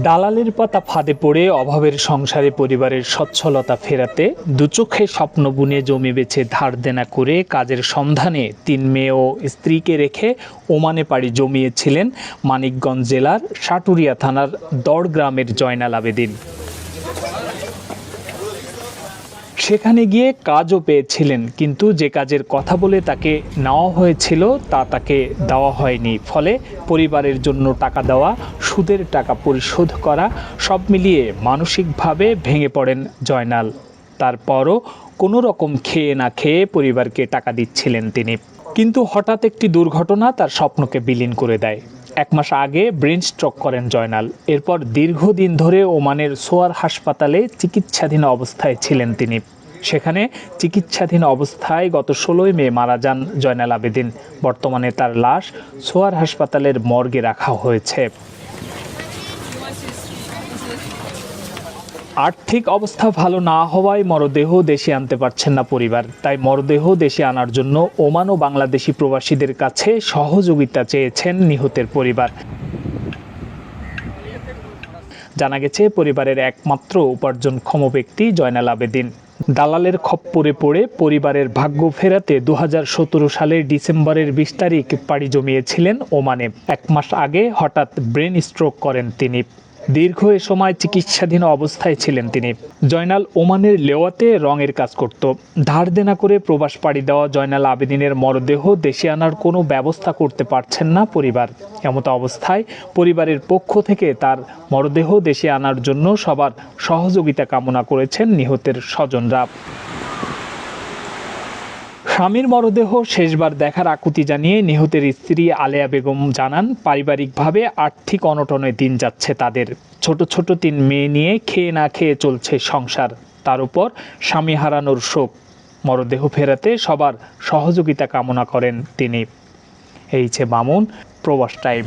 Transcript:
দালালের পাতা ফাঁদে পড়ে, অভাবের সংসারে পরিবারের সচ্ছলতা ফেরাতে দুচোখে স্বপ্ন বুনে জমি বেছে ধার দেনা করে কাজের সন্ধানে তিন মেয়ে ও স্ত্রীকে রেখে ওমানে পাড়ি জমিয়েছিলেন মানিকগঞ্জ জেলার সাটুরিয়া থানার দড় গ্রামের জয়নাল আবেদিন। সেখানে গিয়ে কাজও পেয়েছিলেন, কিন্তু যে কাজের কথা বলে তাকে নেওয়া হয়েছিল, তা তাকে দেওয়া হয়নি। ফলে পরিবারের জন্য টাকা দেওয়া, সুদের টাকা পরিশোধ করা, সব মিলিয়ে মানসিকভাবে ভেঙে পড়েন জয়নাল। তারপরও কোনো রকম খেয়ে না খেয়ে পরিবারকে টাকা দিচ্ছিলেন তিনি। কিন্তু হঠাৎ একটি দুর্ঘটনা তার স্বপ্নকে বিলীন করে দেয়। এক মাস আগে ব্রেন স্ট্রোক করেন জয়নাল। এরপর দীর্ঘদিন ধরে ওমানের সোয়ার হাসপাতালে চিকিৎসাধীন অবস্থায় ছিলেন তিনি। সেখানে চিকিৎসাধীন অবস্থায় গত ষোলোই মে মারা যান জয়নাল আবেদিন। বর্তমানে তার লাশ সোয়ার হাসপাতালের মর্গে রাখা হয়েছে। আর্থিক অবস্থা ভালো না হওয়ায় মরদেহ দেশে আনতে পারছেন না পরিবার। তাই মরদেহ দেশে আনার জন্য ওমান ও বাংলাদেশি প্রবাসীদের কাছে সহযোগিতা চেয়েছেন নিহতের পরিবার। জানা গেছে, পরিবারের একমাত্র উপার্জনক্ষম ব্যক্তি জয়নাল আবেদিন। দালালের খপ্পরে পড়ে পরিবারের ভাগ্য ফেরাতে দু হাজার সতেরো সালের ডিসেম্বরের বিশ তারিখ পাড়ি জমিয়েছিলেন ওমানে। এক মাস আগে হঠাৎ ব্রেন স্ট্রোক করেন তিনি। দীর্ঘ এ সময় চিকিৎসাধীন অবস্থায় ছিলেন তিনি। জয়নাল ওমানের লেওয়াতে রঙের কাজ করত। ধার দেনা করে প্রবাস পাড়ি দেওয়া জয়নাল আবেদিনের মরদেহ দেশে আনার কোনো ব্যবস্থা করতে পারছেন না পরিবার। এমতো অবস্থায় পরিবারের পক্ষ থেকে তার মরদেহ দেশে আনার জন্য সবার সহযোগিতা কামনা করেছেন নিহতের স্বজনরা। স্বামীর মরদেহ শেষবার দেখার আকুতি জানিয়ে নিহতের স্ত্রী আলেয়া বেগম জানান, পারিবারিকভাবে আর্থিক অনটনে দিন যাচ্ছে তাদের। ছোট ছোট তিন মেয়ে নিয়ে খেয়ে না খেয়ে চলছে সংসার। তার উপর স্বামী হারানোর শোক। মরদেহ ফেরাতে সবার সহযোগিতা কামনা করেন তিনি। এইছে মামুন, প্রবাস টাইম।